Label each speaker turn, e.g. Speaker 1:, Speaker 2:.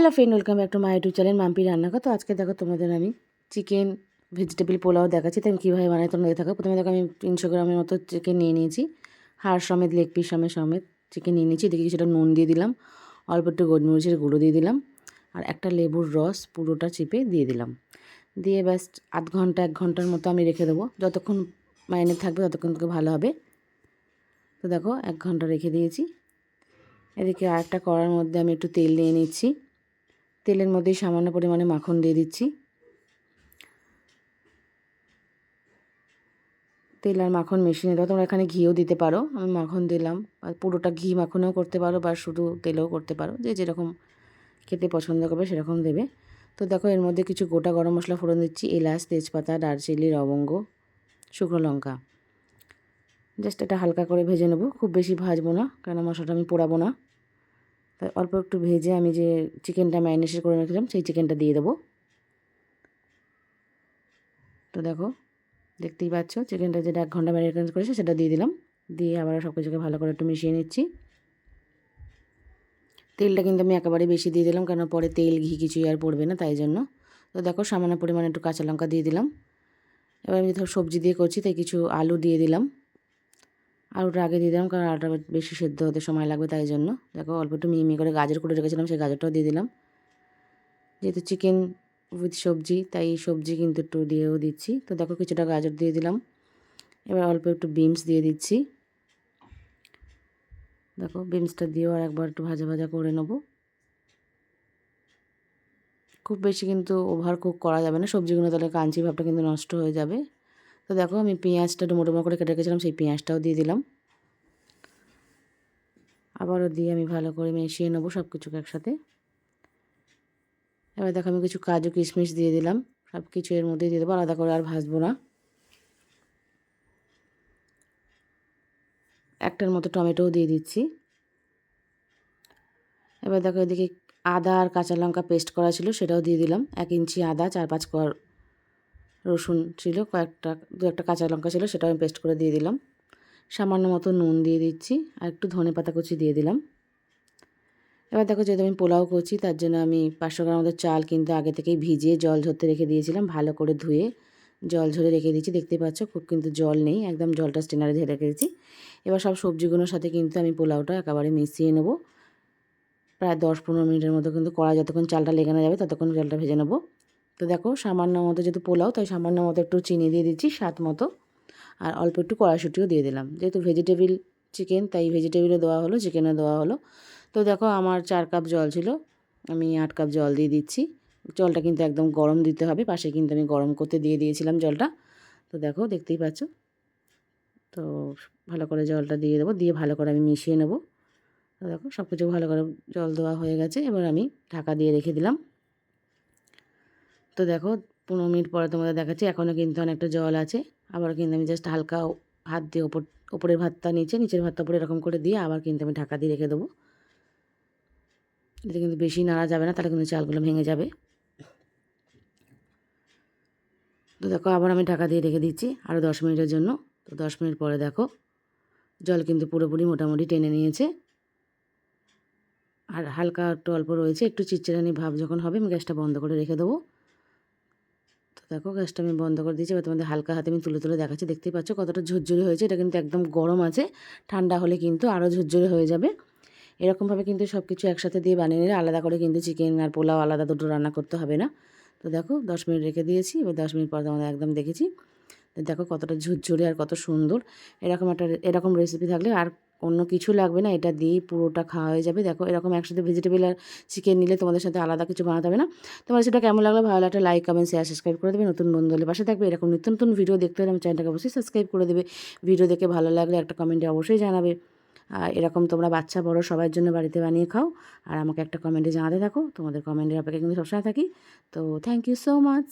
Speaker 1: Hello friend welcome back to my YouTube channel, Mampi রান্নাঘর। তো আজকে দেখো তোমাদের আমি চিকেন ভেজিটেবল পোলাও দেখাচ্ছি। তো আমি কীভাবে বানাই তোমরা দেখে প্রথমে দেখো আমি তিনশো গ্রামের মতো চিকেন নিয়ে নিয়েছি। হাড় সমেত লেগ পিস সমেত সমেত চিকেন নিয়ে নিয়েছি। দেখি কিছুটা নুন দিয়ে দিলাম। অল্প একটু গোলমরিচের গুঁড়ো দিয়ে দিলাম। আর একটা লেবুর রস পুরোটা চিপে দিয়ে দিলাম। দিয়ে ব্যাস আধ ঘণ্টা, এক ঘণ্টার মতো আমি রেখে দেবো। যতক্ষণ মাইনে থাকবে ততক্ষণ ভালো হবে। তো দেখো, এক ঘণ্টা রেখে দিয়েছি। এদিকে আরেকটা কড়ার মধ্যে আমি একটু তেল নিয়ে নিচ্ছি। তেলের মধ্যেই সামান্য পরিমাণে মাখন দিয়ে দিচ্ছি। তেল আর মাখন মিশিয়ে দেবো তোমরা এখানে ঘিও দিতে পারো। আমি মাখন দিলাম, আর পুরোটা ঘি মাখনেও করতে পারো বা শুধু তেলেও করতে পারো। যে যেরকম খেতে পছন্দ করবে সেরকম দেবে। তো দেখো, এর মধ্যে কিছু গোটা গরম মশলা ফোড়ন দিচ্ছি, এলাচ, তেজপাতা, দারচিনি, লবঙ্গ, শুকনো লঙ্কা। জাস্ট এটা হালকা করে ভেজে নেব, খুব বেশি ভাজবো না, কেন মশলাটা আমি পোড়াবো না। অল্প একটু ভেজে আমি যে চিকেনটা ম্যারিনেশন করে রেখেছিলাম, সেই চিকেনটা দিয়ে দেবো। তো দেখো, দেখতেই পাচ্ছ, চিকেনটা যেটা এক ঘণ্টা ম্যারিনেশন করেছে, সেটা দিয়ে দিলাম। দিয়ে আবার সব কিছুকে ভালো করে একটু মিশিয়ে নিচ্ছি। তেলটা কিন্তু আমি একেবারে বেশি দিয়ে দিলাম কারণ পরে তেল, ঘি কিছুই আর পড়বে না, তাই জন্য। তো দেখো, সামান্য পরিমাণে একটু কাঁচা লঙ্কা দিয়ে দিলাম। এবার আমি ধর সবজি দিয়ে করছি, তাই কিছু আলু দিয়ে দিলাম। আলুটা আগে দিয়ে দিলাম কারণ আলুটা বেশি সেদ্ধ হতে সময় লাগবে তাই জন্য। দেখো অল্প একটু মিহি করে গাজর করে রেখেছিলাম, সেই গাজরটাও দিয়ে দিলাম। যেহেতু চিকেন উইথ সবজি, তাই সবজি কিন্তু একটু দিয়েও দিচ্ছি। তো দেখো কিছুটা গাজর দিয়ে দিলাম। এবার অল্প একটু বিনস দিয়ে দিচ্ছি। দেখো বিনসটা দিয়েও আর একবার একটু ভাজা ভাজা করে নেব। খুব বেশি কিন্তু ওভার কুক করা যাবে না, সবজিগুলো তাহলে কাঞ্চি ভাবটা কিন্তু নষ্ট হয়ে যাবে। তো দেখো আমি পেঁয়াজটা ডুমো ডুমো করে কেটে রেখেছিলাম, সেই পেঁয়াজটাও দিয়ে দিলাম। আবারও দিয়ে আমি ভালো করে মিশিয়ে নেব সব কিছুকে একসাথে। এবার দেখো আমি কিছু কাজু কিশমিশ দিয়ে দিলাম সব কিছু এর মধ্যে দিয়ে দেবো, আলাদা করে আর ভাজবো না। একটার মতো টমেটোও দিয়ে দিচ্ছি। এবার দেখো এদিকে আদা আর কাঁচা লঙ্কা পেস্ট করা ছিল, সেটাও দিয়ে দিলাম। এক ইঞ্চি আদা, চার পাঁচ রসুন ছিল, কয়েকটা, দু একটা কাঁচা লঙ্কা ছিল, সেটাও আমি পেস্ট করে দিয়ে দিলাম। সামান্য মতো নুন দিয়ে দিচ্ছি আর একটু ধনে পাতা কুচি দিয়ে দিলাম। এবার দেখো যেহেতু আমি পোলাও করছি, তার জন্য আমি পাঁচশো গ্রাম মতো চাল কিন্তু আগে থেকেই ভিজিয়ে জল ঝরতে রেখে দিয়েছিলাম, ভালো করে ধুয়ে জল ঝরে রেখে দিয়েছি। দেখতে পাচ্ছ খুব কিন্তু জল নেই, একদম জলটা স্টেনারে ঢেলে রেখে দিয়েছি এবার সব সবজিগুলোর সাথে কিন্তু আমি পোলাওটা একেবারে মিশিয়ে নেব। প্রায় দশ পনেরো মিনিটের মতো কিন্তু কড়া যতক্ষণ চালটা লেগে না যাবে ততক্ষণ জলটা ভেজে নেব। তো দেখো সামান্য মতো যেহেতু পোলাও, তাই সামান্য মতো একটু চিনি দিয়ে দিচ্ছি স্বাদ মতো। আর অল্প একটু কড়াশুটিও দিয়ে দিলাম। যেহেতু ভেজিটেবিল চিকেন তাই ভেজিটেবিলও দেওয়া হলো চিকেনও দেওয়া হলো। তো দেখো আমার চার কাপ জল ছিল, আমি আট কাপ জল দিয়ে দিচ্ছি। জলটা কিন্তু একদম গরম দিতে হবে, পাশে কিন্তু আমি গরম করতে দিয়ে দিয়েছিলাম জলটা। তো দেখো দেখতেই পাচ্ছ। তো ভালো করে জলটা দিয়ে দেবো, দিয়ে ভালো করে আমি মিশিয়ে নেব। তো দেখো সব কিছু ভালো করে জল দেওয়া হয়ে গেছে, এবার আমি ঢাকা দিয়ে রেখে দিলাম। তো দেখো, পনেরো মিনিট পরে তোমাদের দেখাচ্ছি, এখনও কিন্তু অনেকটা জল আছে। আবার কিন্তু আমি জাস্ট হালকা হাত দিয়ে ওপর, ওপরের ভাতটা নিচে, নিচের ভাতটা উপরে এরকম করে দিয়ে আবার কিন্তু আমি ঢাকা দিয়ে রেখে দেবো। এটা কিন্তু বেশি নাড়া যাবে না, তাহলে কিন্তু চালগুলো ভেঙে যাবে। তো দেখো, আবার আমি ঢাকা দিয়ে রেখে দিচ্ছি আরও দশ মিনিটের জন্য। তো দশ মিনিট পরে দেখো, জল কিন্তু পুরোপুরি মোটামুটি টেনে নিয়েছে। আর হালকা একটু অল্প রয়েছে, একটু চিচ্চিরানি ভাব যখন হবে, আমি গ্যাসটা বন্ধ করে রেখে দেবো। দেখো গ্যাসটা আমি বন্ধ করে দিয়েছি। এবার তোমাদের হালকা হাতে আমি তুলে তুলে দেখাচ্ছি। দেখতেই পাচ্ছ কতটা ঝুরঝুরি হয়েছে। এটা কিন্তু একদম গরম আছে। ঠান্ডা হলে কিন্তু আরও ঝুরঝুরি হয়ে যাবে। এরকমভাবে কিন্তু সব কিছু একসাথে দিয়ে বানিয়ে নিলে আলাদা করে কিন্তু চিকেন আর পোলাও আলাদা দুটো রান্না করতে হবে না। তো দেখো, দশ মিনিট রেখে দিয়েছি। এবার দশ মিনিট পর তোমাদের একদম দেখেছি। দেখো কতটা ঝুরঝুরি আর কত সুন্দর। এরকম একটা, এরকম রেসিপি থাকলে আর অন্য কিছু লাগবে না, এটা দিয়েই পুরোটা খাওয়া হয়ে যাবে। দেখো, এরকম একসাথে ভেজিটেবল আর চিকেন নিলে তোমাদের সাথে আলাদা কিছু বানাতে হবে না। তোমার সেটা কেমন লাগল ভালো একটা লাইক কমেন্ট শেয়ার সাবস্ক্রাইব করে দেবে। নতুন বন্ধু হলে পাশে থাকবে। এরকম নিত্য নতুন ভিডিও দেখতে হলে আমার চ্যানেলটাকে অবশ্যই সাবস্ক্রাইব করে দেবে। ভিডিও দেখে ভালো লাগলে একটা কমেন্টে অবশ্যই জানাবে। আর এরকম তোমরা বাচ্চা, বড় সবার জন্য বাড়িতে বানিয়ে খাও। আর আমাকে একটা কমেন্টে জানাতে থাকো। তোমাদের কমেন্টের অপেক্ষা কিন্তু সবসময় থাকি। তো থ্যাংক ইউ সো মাচ